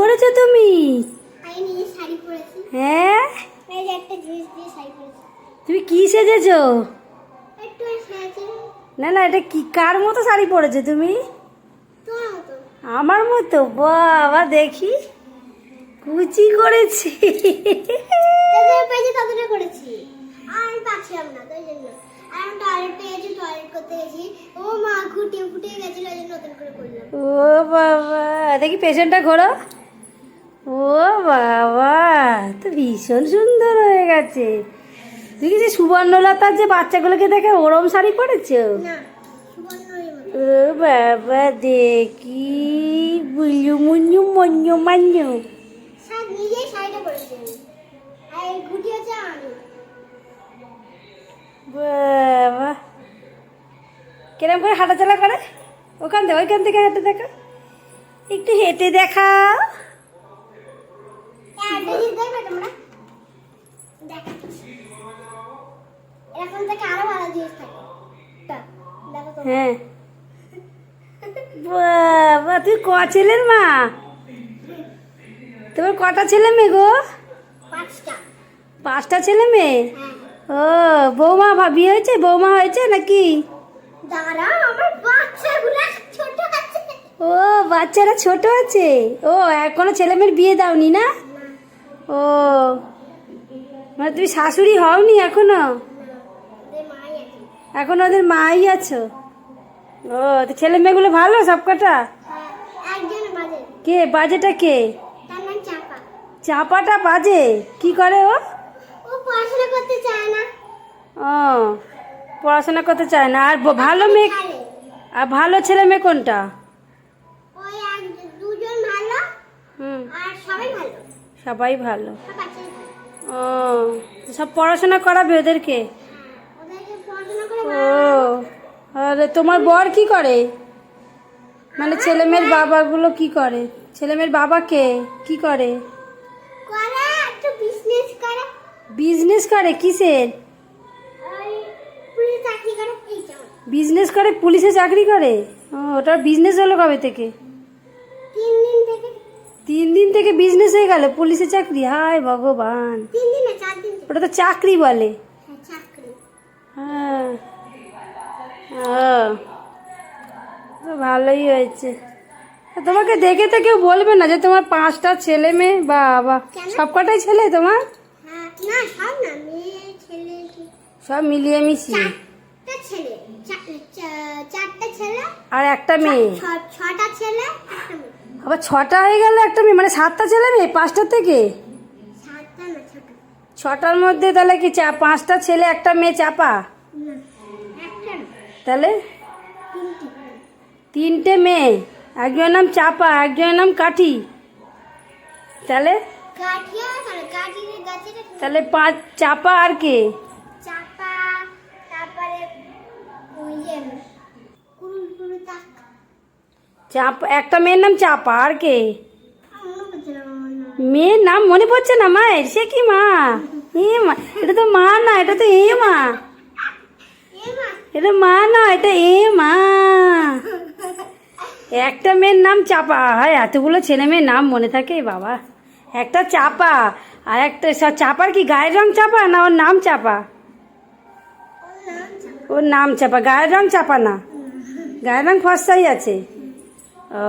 করেছ তুমি? হ্যাঁ? তুমি কি সেজেছো? না না এটা কি কার মতো শাড়ি পরেছো তুমি? আমার মতো? বাবা দেখি। কুচি করেছি। তোদের পেয়েছি ততটা করেছি। আর পাচ্ছিলাম না তাই জন্য। আর টয়লেট পেয়েছি টয়লেট করতে গেছি। ও মা ঘুটিয়ে ফুটিয়ে গেছিল ওই জন্য নতুন করে করলাম ও বাবা দেখি পেছনটা ঘোরো। ও বাবা তো ভীষণ সুন্দর হয়ে গেছে। তুই কি যে সুবর্ণলতার যে বাচ্চাগুলোকে দেখে ওরম শাড়ি পরেছো? ও বাবা দেখি। বুলু ঘুটি হচ্ছে আমি। বাবা। কিরম করে হাঁটাচলা করে? ওখান থেকে ওইখান থেকে হেঁটে দেখা। একটু হেঁটে দেখাও। হ্যাঁ। বাবা, তুই ক ছেলের মা? তোমার কটা ছেলে মেয়ে গো? পাঁচটা ছেলে মেয়ে? ও, বৌমা ভাবি হয়েছে? বৌমা হয়েছে নাকি? ও, বাচ্চারা ছোট আছে। ও, এখনও ছেলে মেয়ের বিয়ে দাওনি না? ও। মানে তুমি শাশুড়ি হওনি এখনও? এখন ওদের মাই আছো? ও তো ছেলে মেয়েগুলো ভালো সব কটা হ্যাঁ কে বাজেটা কে? চাপাটা বাজে? কি করে ও? ও পড়াশোনা করতে চায় না। ও পড়াশোনা করতে চায় না। আর ভালো মেয়ে আর ভালো ছেলে মেয়ে কোনটা? ওই দুজন ভালো হুম। আর সবাই ভালো। সবাই ভালো। ও, সব পড়াশোনা করাবে ওদেরকে? ও, আর তোমার বর কি করে? মানে ছেলেমেয়ের বাবাগুলো কি করে? ছেলেমেয়ের বাবা কে কি করে? বিজনেস করে কিসের? বিজনেস করে পুলিশে চাকরি করে? ওটার বিজনেস হলো কবে থেকে? তিন দিন থেকে বিজনেস হয়ে গেল পুলিশে চাকরি হায় ভগবান। ওটা তো চাকরি বলে। হ্যাঁ হ্যাঁ ও তো ভালোই হয়েছে। তোমাকে দেখে তো কেউ বলবে না যে তোমার পাঁচটা ছেলে মেয়ে বাবা। কেন? সব কটাই ছেলে তোমার? হ্যাঁ সব মিলিয়ে মিশিয়ে। আর একটা মেয়ে। ছটা ছেলে একটা মেয়ে আবার ছটা হয়ে গেল একটা মেয়ে মানে সাতটা ছেলে মেয়ে পাঁচটা থেকে? ছটার মধ্যে তাহলে কি চা পাঁচটা ছেলে একটা মেয়ে চাপা? তাহলে? তিনটে। মেয়ে। একজনের নাম চাপা একজনের নাম কাঠি। তাহলে? তাহলে পাঁচ চাপা আর কে চাপা তারপরে ওই যে কুরুল কুরু তাক চাপা একটা মেয়ের নাম চাপা আর কে? মেয়ের নাম মনে পড়ছে না মায়ের? সে কি মা? এ মা এটা তো মা না এটা তো এ মা। এটা মা না এটা এ মা। একটা মেয়ের নাম চাপা হয় এতগুলো ছেলে মেয়ের নাম মনে থাকে বাবা। একটা চাপা আর একটা চাপার কি গায়ের রং চাপা না ওর নাম চাপা? ওর নাম চাপা গায়ের রং চাপা না? গায়ের রং ফর্সাই আছে। ও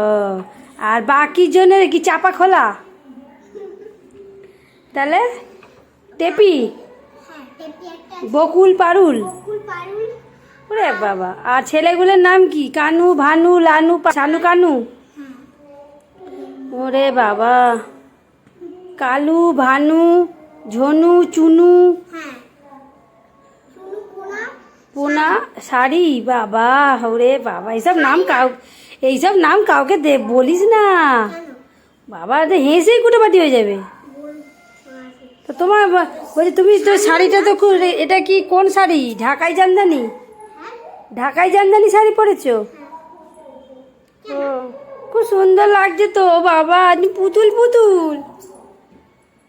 আর বাকি জনের কি চাপা খোলা? তাহলে টেপি বকুল পারুল। ওরে বাবা আর ছেলেগুলোর নাম কি? কানু ভানু লানু সানু কানু? ওরে বাবা কালু ভানু ঝনু চুনু পোনা শাড়ি বাবা ওরে বাবা এইসব নাম কাউ এইসব নাম কাউকে দে, বলিস না। বাবা তো হেসেই কুটোপাটি হয়ে যাবে। তো তোমার বলছি তুমি তো শাড়িটা তো খুব, এটা কি, কোন শাড়ি? ঢাকাই জামদানি? ঢাকাই জামদানি শাড়ি পরেছ? খুব সুন্দর লাগছে তো, বাবা পুতুল পুতুল।